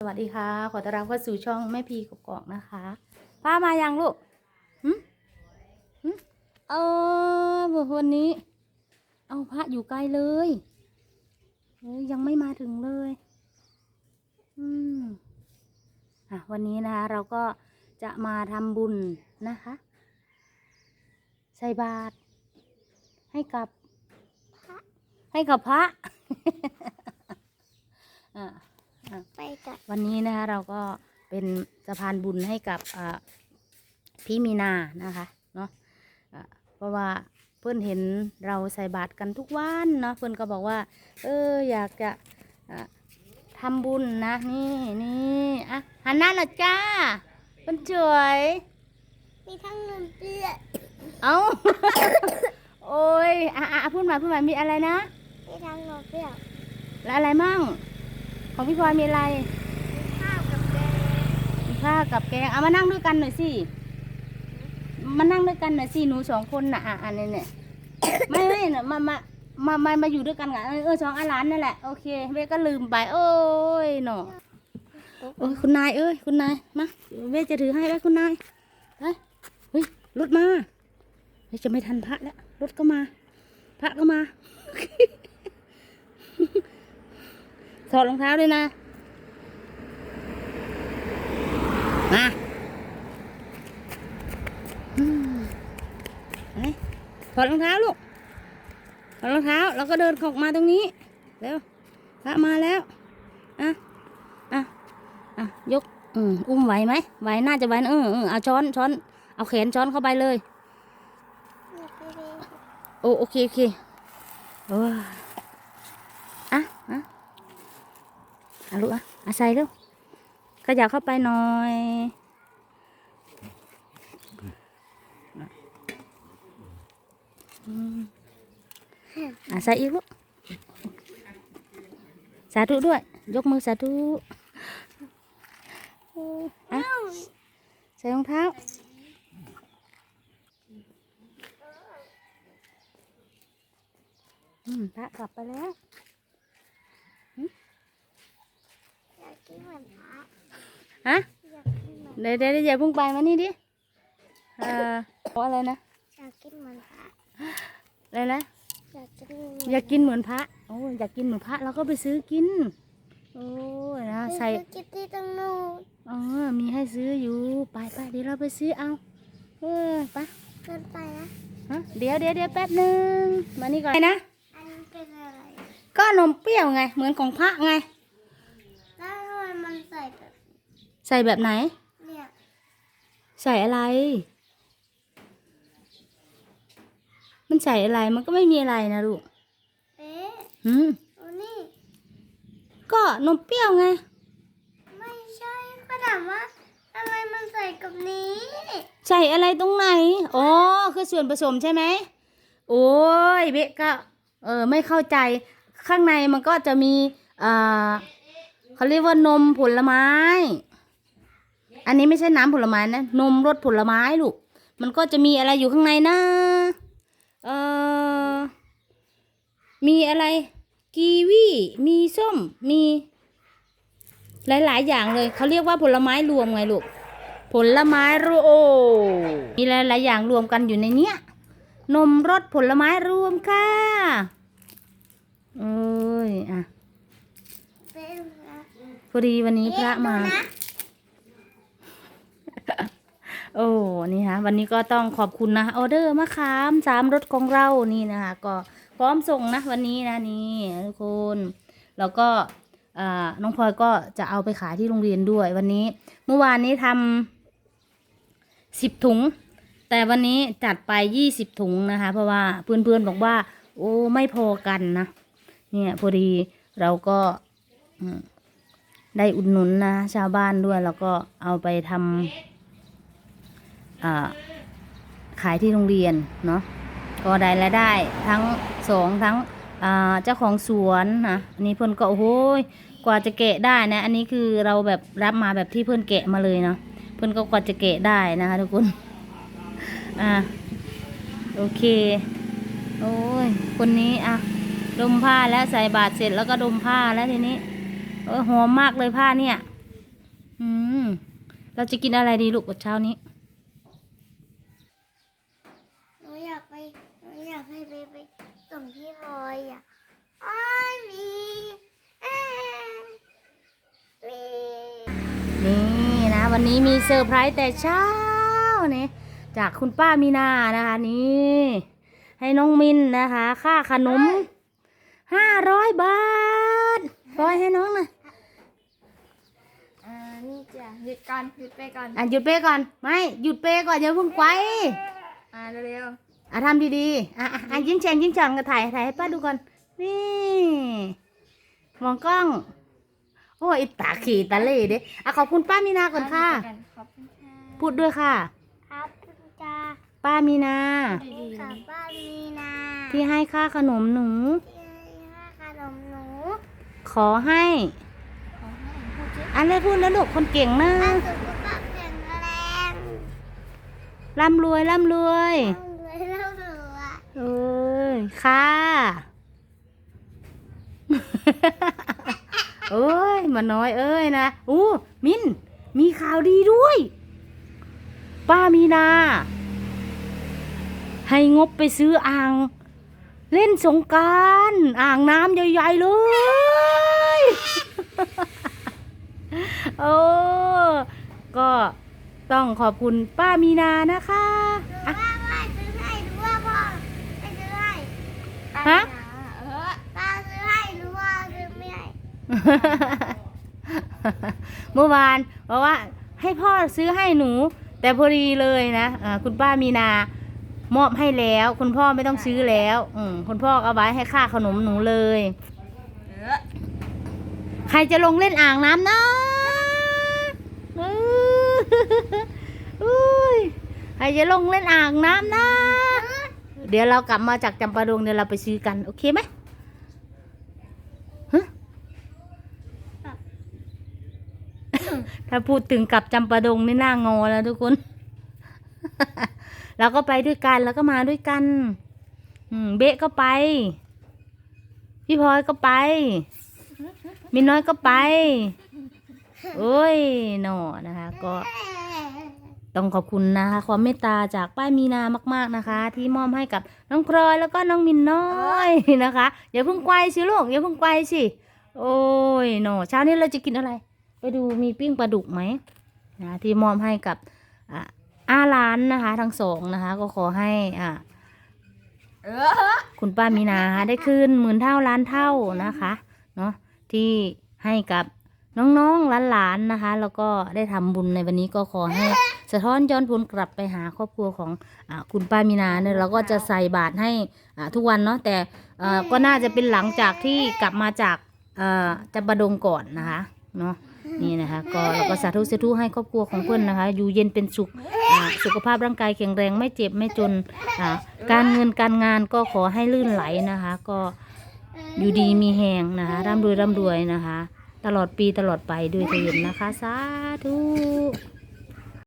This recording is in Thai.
สวัสดีค่ะ ขอต้อนรับเข้าสู่ช่องแม่พีกกอกนะคะ ป้ามายังลูกหึหึเออวันนี้ เอาพระอยู่ไกลเลยเฮ้ยยังไม่มาถึงเลย อืมอะวันนี้นะคะเราก็จะมาทำบุญนะคะ ใส่บาตรให้กับ ให้กับพระอะ ไปกับวันนี้นะคะเราก็เป็นสะพานบุญให้กับอ่าพี่มีนานะคะเนาะอ่าเพราะว่าเพื่อนเห็นเราใส่บาตรกันทุกวันเนาะเพื่อนก็บอกว่า เอออยากจะอ่าทำบุญนะนี่นี่อะหันหน้าหน่อยจ้าคนสวย มีทั้งเงินเปี้ยเอาโอ้ยอะอะพูดมาพูดมามีอะไรนะมีทั้งเงินเปี้ยแล้วอะไรมั่ง ของพี่พลอยมีอะไร ข้าวกับแกงข้าวกับแกง เอามานั่งด้วยกันหน่อยสิ มานั่งด้วยกันหน่อยสิ หนูสองคนน่ะ อะอันนี้เนี่ย ไม่ไม่น่ะมามามามามาอยู่ด้วยกันกันเออสองอาหลานนั่นแหละ โอเคเวก็ลืมไป โอ้ยหนอโอ้ยคุณนายเอ้ย คุณนาย มา เวจะถือให้ไว้วคุณนายไปเฮ้ย รถมาเฮ้ยจะไม่ทันพระแล้ว รถก็มา พระก็มา ถอดรองเท้าด้วยนะ มาอถอดรองเท้าลูก ถอดรองเท้า แล้วก็เดินเข้ามาตรงนี้ เร็วพระมาแล้ว อะ อะ อะ ยก อืมอุ้มไหวไหม ไหว น่าจะไหวนะเออเออเอาช้อน ช้อน เอาแขนช้อนเข้าไปเลย โอโอเค โอเคโอ้ยอะ อะ อะลูกอะอะใส่เร็วขยับเข้าไปหน่อยอืมอะใส่อีกลูกสาธุด้วย ยกมือสาธุอะใส่รองเท้าอืมพระกลับไปแล้ว ฮะอยากกินเหมือนเดี๋ยวเดี๋ยวเดี๋ยวอย่าเพิ่งไปมานี่ดิเอ่อขออะไรนะอยากกินเหมือนพระอะไรนะอยากกินอยากกินเหมือนพระโอ้ยอยากกินเหมือนพระเราก็ไปซื้อกินโอ้ยนะใส่กินที่ตรงนู้นอ๋อมีให้ซื้ออยู่ไปไปเดี๋ยวเราไปซื้อเอาเออไปเกินไปนะฮะเดี๋ยวเดี๋ยวเดี๋ยวแป๊บหนึ่งมานี่ก่อนนะอันนี้เป็นอะไรก็นมเปรี้ยวไงเหมือนของพระไง แล้วทำไมมันใส่แบบ ใส่แบบไหน เนี่ยใส่อะไร มันใส่อะไรมันก็ไม่มีอะไรนะลูกเอ๊ะหืมโอ้นี่ ก็นมเปรี้ยวไง ไม่ใช่ก็ถามว่าทำไมมันใส่กับนี้ ใส่อะไรตรงไหน อ๋อ คือส่วนผสมใช่ไหม โอ้ยเบะก็ เออ ไม่เข้าใจ ข้างในมันก็จะมีอ่าเขาเรียกว่านมผลไม้ อันนี้ไม่ใช่น้ำผลไม้นะนมรสผลไม้ลูกมันก็จะมีอะไรอยู่ข้างในนะเออมีอะไร กีวีมีส้ม มีหลาย ๆ อย่างเลย เขาเรียกว่าผลไม้รวมไงลูก ผลไม้รวมมีหลาย ๆ อย่างรวมกันอยู่ในเนี้ย นมรสผลไม้รวมค่ะเอ้ยอะเป็นนะพอดีวันนี้พระมา เอ๊ดูนะ โอ้นี่ฮะวันนี้ก็ต้องขอบคุณนะออเดอร์มะขามสามรถของเรานี่นะคะก็พร้อมส่งนะวันนี้นะนี่ทุกคนแล้วก็น้องพลอยก็จะเอาไปขายที่โรงเรียนด้วย วันนี้เมื่อวานนี้ทำสิบถุง แต่วันนี้จัดไปยี่สิบถุงนะคะ เพราะว่าเพื่อนๆบอกว่า โอ้ไม่พอกันนะเนี่ยพอดีเราก็ได้อุดหนุนนะชาวบ้านด้วยแล้วก็เอาไปทำ ขายที่โรงเรียนเนาะก็ได้รายได้ทั้งสองทั้งเจ้าของสวนนะอันนี้เพื่อนก็โอ้โหยกว่าจะแกะได้นะ อันนี้คือเราแบบรับมาแบบที่เพื่อนแกะมาเลยเนาะเพื่อนก็กว่าจะแกะได้นะคะทุกคนอ่าโอเค โอ้ยคนนี้อะดมผ้าแล้วใส่บาตรเสร็จแล้วก็ดมผ้าแล้วทีนี้เออหอมมากเลยผ้าเนี่ย อืมเราจะกินอะไรดีลูกกับเช้านี้ หนูอยากไปหนูอยากให้ไปไปส่งพี่พลอยอะอ้ายมีเอ้ยมี นี่นะ วันนี้มีเซอร์ไพรส์แต่เช้านี่จากคุณป้ามีนานะคะนี่ให้น้องมินนะคะ ค่าขนมห้าร้อยบาทปล่อยให้น้องหน่อยอ่านี่จ้ะหยุดก่อนหยุดไปก่อนอะหยุดเปย์ก่อนไม่หยุดเปย์ก่อนอย่าเพิ่งไปอ่าเร็วอะทำดีๆอะอะอะยิ้มแฉ่งยิ้มแฉ่งก็ถ่ายถ่ายให้ป้าดูก่อนนี่มองกล้อง โอ้ยตาขี่ตาเล่เด้อะขอบคุณป้ามีนาๆก่อนค่ะ ขอบคุณค่ะพูดด้วยค่ะ ครับคุณจ้าป้ามีนาค่ะป้ามีนาที่ให้ค่าขนมหนู ที่ให้ขนมหนูขอให้ขอให้พูดสิอะไรพูดแล้วลูกคนเก่งนะป้าสุขภาพแข็งแรงร่ำรวยร่ำรวยร่ำรวยร่ำรวยเอ้ยค่ะ เอ้ยมาน้อยเอ้ยนะอู้มินมีข่าวดีด้วย ป้ามีนา ให้งบไปซื้ออ่าง เล่นสงการอ่างน้ำใหญ่ๆเลยโอ้ก็ต้องขอบคุณป้ามีนานะคะ หรือ อะ ว่าพ่อซื้อให้หรือว่าพ่อไม่ซื้อให้ ฮะ เออป้าซื้อให้หรือว่าซื้อไม่ให้ เมื่อวานบอกว่าให้พ่อซื้อให้หนู แต่พอดีเลยนะอ่าคุณป้ามีนามอบให้แล้ว คุณพ่อไม่ต้องซื้อแล้ว อืมคุณพ่อเอาไว้ให้ค่าขนมหนูเลยเออใครจะลงเล่นอ่างน้ำนะเอออุ้ยใครจะลงเล่นอ่างน้ำนะ เดี๋ยวเรากลับมาจากจำปาดงเดี๋ยวเราไปซื้อกัน โอเคไหมฮะ ถ้าพูดถึงกับจำปาดงนี่หน้างอแล้วทุกคน เราก็ไปด้วยกันแล้วก็มาด้วยกัน อืม เบะก็ไป พี่พลอยก็ไป มินน้อยก็ไป โอ้ยหนอนะคะ ก็ต้องขอบคุณนะคะความเมตตาจากป้ามีนามาก ๆนะคะ ที่มอบให้กับน้องพลอยแล้วก็น้องมินน้อยนะคะ อย่าเพิ่งไกวสิลูกอย่าเพิ่งไกวสิโอ้ยหนอเช้านี้เราจะกินอะไร ไปดูมีปิ้งปลาดุกไหมนะที่มอบให้กับอ่าร้านนะคะทั้งสองนะคะ ก็ขอให้อ่าคุณป้ามีนาได้คืนหมื่นเท่าล้านเท่านะคะเนาะที่ให้กับน้องๆหลานๆนะคะ แล้วก็ได้ทำบุญในวันนี้ก็ขอให้สะท้อนย้อนผลกลับไปหาครอบครัวของอคุณป้ามีนาเนี่ยเราก็จะใส่บาตรให้ทุกวันเนาะแต่ก็น่าจะเป็นหลังจากที่กลับมาจากเอ่อจับดงก่อนนะคะเนาะ นี่นะคะ ก็เราก็สาธุสาธุให้ครอบครัวของเพื่อนนะคะ อยู่เย็นเป็นสุขสุขภาพร่างกายแข็งแรงไม่เจ็บไม่จนการเงินการงานก็ขอให้ลื่นไหลนะคะ ก็อยู่ดีมีแหงนะคะร่ำรวยร่ำรวยนะคะ ตลอดปีตลอดไปด้วยเถิดนะคะ สาธุ